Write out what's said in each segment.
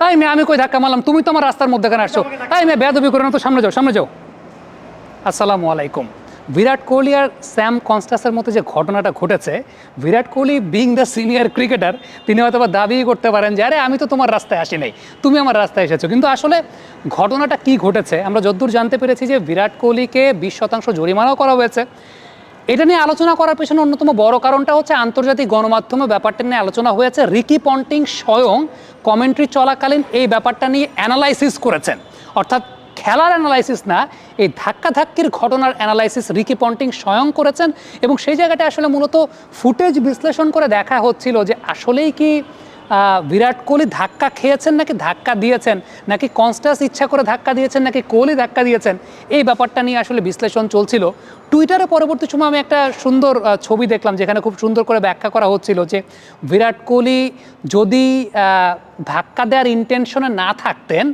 তাই মেয়ে আমি কই ধাক্কা মারলাম? তুমি তো আমার রাস্তার মধ্যে আসছো। তাই মেয়ে বেদবি করে না তো সামনে যাও সামনে যাও। আসসালামু আলাইকুম। বিরাট কোহলি আর স্যাম কনস্টাসের মধ্যে যে ঘটনাটা ঘটেছে Virat Kohli being the senior cricketer তিনি হয়তো বা দাবি করতে পারেন যে আরে আমি তো তোমার রাস্তায় আসি নাই তুমি আমার রাস্তায় এসেছ। কিন্তু আসলে ঘটনাটা কি ঘটেছে আমরা যদ্দূর জানতে পেরেছি যে বিরাট কোহলিকে বিশ শতাংশ জরিমানাও করা হয়েছে। এটা নিয়ে আলোচনা করার পেছনে অন্যতম বড় কারণটা হচ্ছে আন্তর্জাতিক গণমাধ্যমে ব্যাপারটা নিয়ে আলোচনা হয়েছে। রিকি পন্টিং স্বয়ং কমেন্ট্রি চলাকালীন এই ব্যাপারটা নিয়ে অ্যানালাইসিস করেছেন। অর্থাৎ খেলার অ্যানালাইসিস না, এই ধাক্কাধাক্কির ঘটনার অ্যানালাইসিস রিকি পন্টিং স্বয়ং করেছেন এবং সেই জায়গাটা আসলে মূলত ফুটেজ বিশ্লেষণ করে দেখা হচ্ছিল যে আসলেই কি বিরাট কোহলি ধাক্কা খেয়েছেন নাকি ধাক্কা দিয়েছেন, নাকি কনস্টাস ইচ্ছা করে ধাক্কা দিয়েছেন, নাকি কোহলি ধাক্কা দিয়েছেন, এই ব্যাপারটা নিয়ে আসলে বিশ্লেষণ চলছিল। টুইটারে পরবর্তী সময় আমি একটা সুন্দর ছবি দেখলাম যেখানে খুব সুন্দর করে ব্যাখ্যা করা হচ্ছিল যে বিরাট কোহলি যদি ধাক্কা দেওয়ার ইন্টেনশনে না থাকতেন,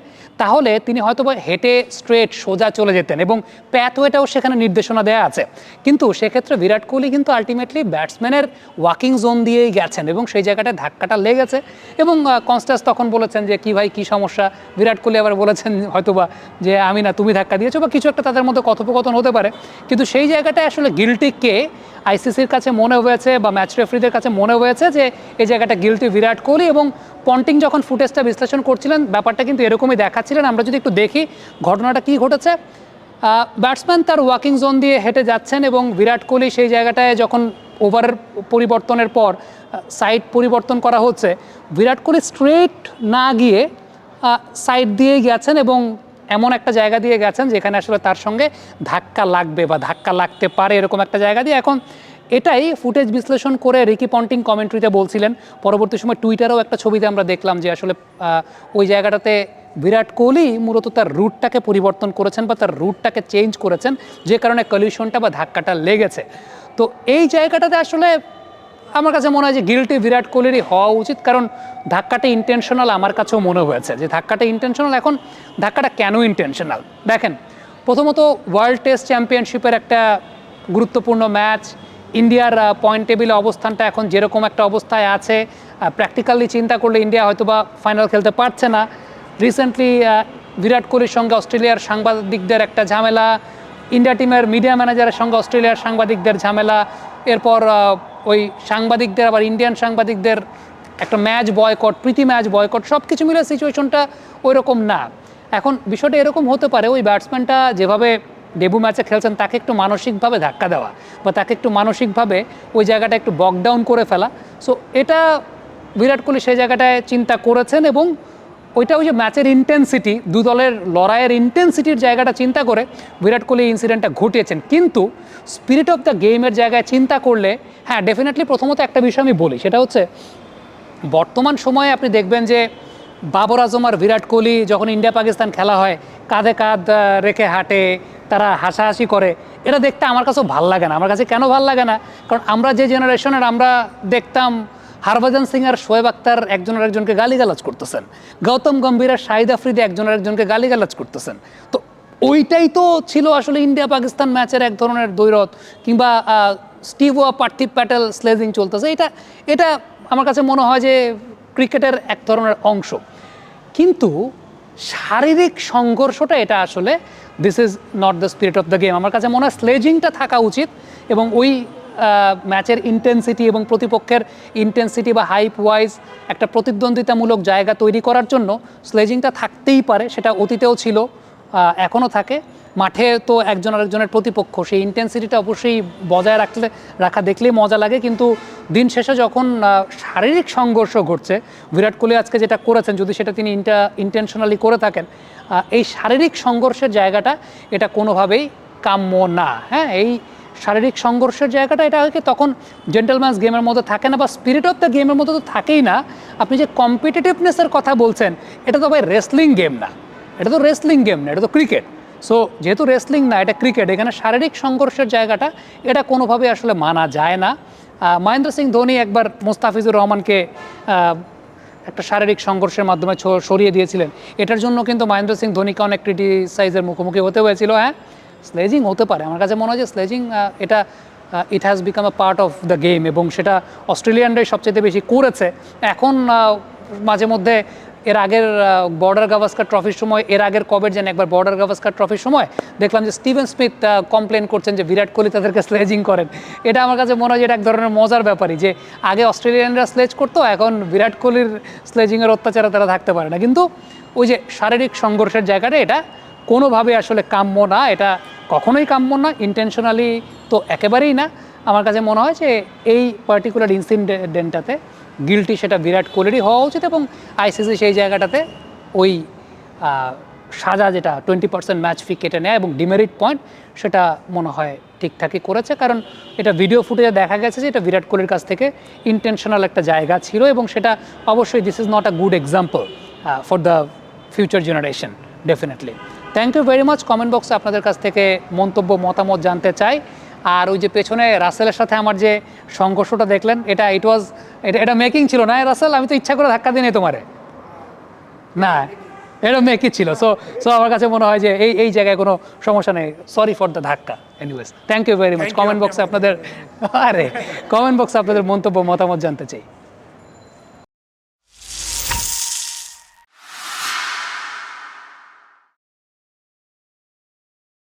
তাহলে তিনি হয়তো হেঁটে স্ট্রেট সোজা চলে যেতেন এবং প্যাথওয়েটাও সেখানে নির্দেশনা দেওয়া আছে। কিন্তু সেক্ষেত্রে বিরাট কোহলি কিন্তু আলটিমেটলি ব্যাটসম্যানের ওয়াকিং জোন দিয়েই গেছেন এবং সেই জায়গাটায় ধাক্কাটা লেগেছে এবং কনস্টাস তখন বলেছেন যে কি ভাই, কি সমস্যা? বিরাট কোহলি আবার বলেছেন হয়তোবা যে, আমি না, তুমি ধাক্কা দিয়েছ বা কিছু একটা তাদের মধ্যে কথোপকথন হতে পারে। কিন্তু সেই জায়গাটায় আসলে গিলটি কে আইসিসির কাছে মনে হয়েছে বা ম্যাচ রেফারিদের কাছে মনে হয়েছে যে এই জায়গাটা গিলটি বিরাট কোহলি এবং পন্টিং যখন ফুটেজটা বিশ্লেষণ করছিলেন, ব্যাপারটা কিন্তু এরকমই দেখাচ্ছিলেন। আমরা যদি একটু দেখি ঘটনাটা কি ঘটেছে ব্যাটসম্যান তার ওয়াকিং জোন দিয়ে হেঁটে যাচ্ছেন এবং বিরাট কোহলি সেই জায়গাটায় যখন ওভারের পরিবর্তনের পর সাইড পরিবর্তন করা হচ্ছে, বিরাট কোহলি স্ট্রেট না গিয়ে সাইড দিয়ে গেছেন এবং এমন একটা জায়গা দিয়ে গেছেন যেখানে আসলে তার সঙ্গে ধাক্কা লাগবে বা ধাক্কা লাগতে পারে এরকম একটা জায়গা দিয়ে। এখন এটাই ফুটেজ বিশ্লেষণ করে রিকি পন্টিং কমেন্ট্রিতে বলছিলেন। পরবর্তী সময় টুইটারেও একটা ছবিতে আমরা দেখলাম যে আসলে ওই জায়গাটাতে বিরাট কোহলি মূলত তার রুটটাকে পরিবর্তন করেছেন বা তার রুটটাকে চেঞ্জ করেছেন, যে কারণে কলিউশনটা বা ধাক্কাটা লেগেছে। তো এই জায়গাটাতে আসলে আমার কাছে মনে হয় যে গিলটি বিরাট কোহলিরই হওয়া উচিত, কারণ ধাক্কাটা ইন্টেনশনাল আমার কাছেও মনে হয়েছে যে ধাক্কাটা ইন্টেনশনাল এখন ধাক্কাটা কেন ইন্টেনশনাল দেখেন, প্রথমত ওয়ার্ল্ড টেস্ট চ্যাম্পিয়নশিপের একটা গুরুত্বপূর্ণ ম্যাচ ইন্ডিয়ার পয়েন্ট টেবিলে অবস্থানটা এখন যেরকম একটা অবস্থায় আছে প্র্যাকটিক্যালি চিন্তা করলে ইন্ডিয়া হয়তো বা ফাইনাল খেলতে পারছে না। রিসেন্টলি বিরাট কোহলির সঙ্গে অস্ট্রেলিয়ার সাংবাদিকদের একটা ঝামেলা, ইন্ডিয়া টিমের মিডিয়া ম্যানেজারের সঙ্গে অস্ট্রেলিয়ার সাংবাদিকদের ঝামেলা, এরপর ওই সাংবাদিকদের, আবার ইন্ডিয়ান সাংবাদিকদের একটা ম্যাচ বয়কট প্রীতি ম্যাচ বয়কট সব কিছু মিলে সিচুয়েশনটা ওই রকম না। এখন বিষয়টা এরকম হতে পারে, ওই ব্যাটসম্যানটা যেভাবে ডেবু ম্যাচে খেলছেন, তাকে একটু মানসিকভাবে ধাক্কা দেওয়া বা তাকে একটু মানসিকভাবে ওই জায়গাটা একটু বকডাউন করে ফেলা। সো এটা বিরাট কোহলি সেই জায়গাটায় চিন্তা করেছেন এবং ওইটা ওই যে ম্যাচের ইন্টেন্সিটি দু দলের লড়াইয়ের ইন্টেন্সিটির জায়গাটা চিন্তা করে বিরাট কোহলি ইনসিডেন্টটা ঘটিয়েছেন। কিন্তু স্পিরিট অফ দ্য গেমের জায়গায় চিন্তা করলে হ্যাঁ ডেফিনেটলি প্রথমত একটা বিষয় আমি বলি, সেটা হচ্ছে বর্তমান সময়ে আপনি দেখবেন যে বাবর আজম আর বিরাট কোহলি যখন ইন্ডিয়া পাকিস্তান খেলা হয়, কাঁধে কাঁধ রেখে হাঁটে, তারা হাসাহাসি করে, এটা দেখতে আমার কাছেও ভালো লাগে না। আমার কাছে কেন ভালো লাগে না? কারণ আমরা যে জেনারেশনের, আমরা দেখতাম হরভজন সিং আর শোয়েব আক্তার একজনের একজনকে গালিগালাজ করতেছেন। গৌতম গম্ভীর আর শাহিদ আফ্রিদি একজনের একজনকে গালিগালাজ করতেছেন। তো ওইটাই তো ছিল আসলে ইন্ডিয়া পাকিস্তান ম্যাচের এক ধরনের দৈরত, কিংবা স্টিভ পার্থিব প্যাটেল স্লেজিং চলতেছে। এটা এটা আমার কাছে মনে হয় যে ক্রিকেটের এক ধরনের অংশ। কিন্তু শারীরিক সংঘর্ষটা এটা আসলে this is not the spirit of the game আমার কাছে মনে হয় স্লেজিংটা থাকা উচিত এবং ওই ম্যাচের ইন্টেন্সিটি এবং প্রতিপক্ষের ইন্টেন্সিটি বা হাইপ ওয়াইজ একটা প্রতিদ্বন্দ্বিতামূলক জায়গা তৈরি করার জন্য স্লেজিংটা থাকতেই পারে, সেটা অতীতেও ছিল এখনও থাকে। মাঠে তো একজন আরেকজনের প্রতিপক্ষ, সেই ইন্টেন্সিটিটা অবশ্যই বজায় রাখলে, রাখা দেখলেই মজা লাগে। কিন্তু দিন শেষে যখন শারীরিক সংঘর্ষ ঘটছে, বিরাট কোহলি আজকে যেটা করেছেন, যদি সেটা তিনি ইন্টা ইন্টেনশনালি করে থাকেন এই শারীরিক সংঘর্ষের জায়গাটা এটা কোনোভাবেই কাম্য না। হ্যাঁ এই শারীরিক সংঘর্ষের জায়গাটা এটা হয় কি, তখন জেন্টেলম্যানস গেমের মধ্যে থাকে না বা স্পিরিট অফ দ্য গেমের মধ্যে তো থাকেই না। আপনি যে কম্পিটিটিভনেসের কথা বলছেন, এটা তো ভাই রেসলিং গেম না। এটা তো রেসলিং গেম না, এটা তো ক্রিকেট সো যেহেতু রেসলিং না, এটা ক্রিকেট এখানে শারীরিক সংঘর্ষের জায়গাটা এটা কোনোভাবে আসলে মানা যায় না। মহেন্দ্র সিং ধোনি একবার মোস্তাফিজুর রহমানকে একটা শারীরিক সংঘর্ষের মাধ্যমে সরিয়ে দিয়েছিলেন। এটার জন্য কিন্তু মহেন্দ্র সিং ধোনিকে অনেক ক্রিটিসাইজের মুখোমুখি হতে হয়েছিল হ্যাঁ? স্লেজিং হতে পারে। আমার কাছে মনে হয় যে স্লেজিং এটা it has become a part of the game এবং সেটা অস্ট্রেলিয়ানরাই সবচেয়ে বেশি করেছে। এখন মাঝে মধ্যে এর আগের বর্ডার গাভাস্কার ট্রফির সময়, এর আগের কবের যেন একবার বর্ডার গাভাস্কার ট্রফির সময় দেখলাম যে স্টিভেন স্মিথ কমপ্লেন করছেন যে বিরাট কোহলি তাদেরকে স্লেজিং করেন। এটা আমার কাছে মনে হয় যে এটা এক ধরনের মজার ব্যাপারই যে আগে অস্ট্রেলিয়ানরা স্লেজ করতো, এখন বিরাট কোহলির স্লেজিংয়ের অত্যাচারে তারা থাকতে পারে না। কিন্তু ওই যে শারীরিক সংঘর্ষের জায়গাটা, এটা কোনোভাবে আসলে কাম্য না, এটা কখনোই কাম্য না ইন্টেনশনালি তো একেবারেই না। আমার কাছে মনে হয় যে এই পার্টিকুলার ইনসিডেন্টটাতে গিলটি সেটা বিরাট কোহলিরই হওয়া উচিত এবং আইসিসি সেই জায়গাটাতে ওই সাজা যেটা টোয়েন্টি পার্সেন্ট ম্যাচ ফি কেটে নেয় এবং ডিমেরিট পয়েন্ট সেটা মনে হয় ঠিকঠাকই করেছে। কারণ এটা ভিডিও ফুটেজে দেখা গেছে যে এটা বিরাট কোহলির কাছ থেকে ইন্টেনশনাল একটা জায়গা ছিল এবং সেটা অবশ্যই this is not a good example for the future generation definitely thank you very much comment বক্সে আপনাদের কাছ থেকে মন্তব্য, মতামত জানতে চাই। আর ওই যে পেছনে রাসেলের সাথে আমার যে সংঘর্ষটা দেখলেন এটা ইট ওয়াজ এটা এটা মেকিং ছিল না রাসেল? আমি তো ইচ্ছা করে ধাক্কা দিই তোমারে। না এটা মেকি ছিল। সো সো আমার কাছে মনে হয় যে এই এই জায়গায় কোনো সমস্যা নেই। সরি ফর দ্য ধাক্কা। Anyways thank you very much comment বক্সে আপনাদের আরে কমেন্ট বক্সে আপনাদের মন্তব্য মতামত জানতে চাই।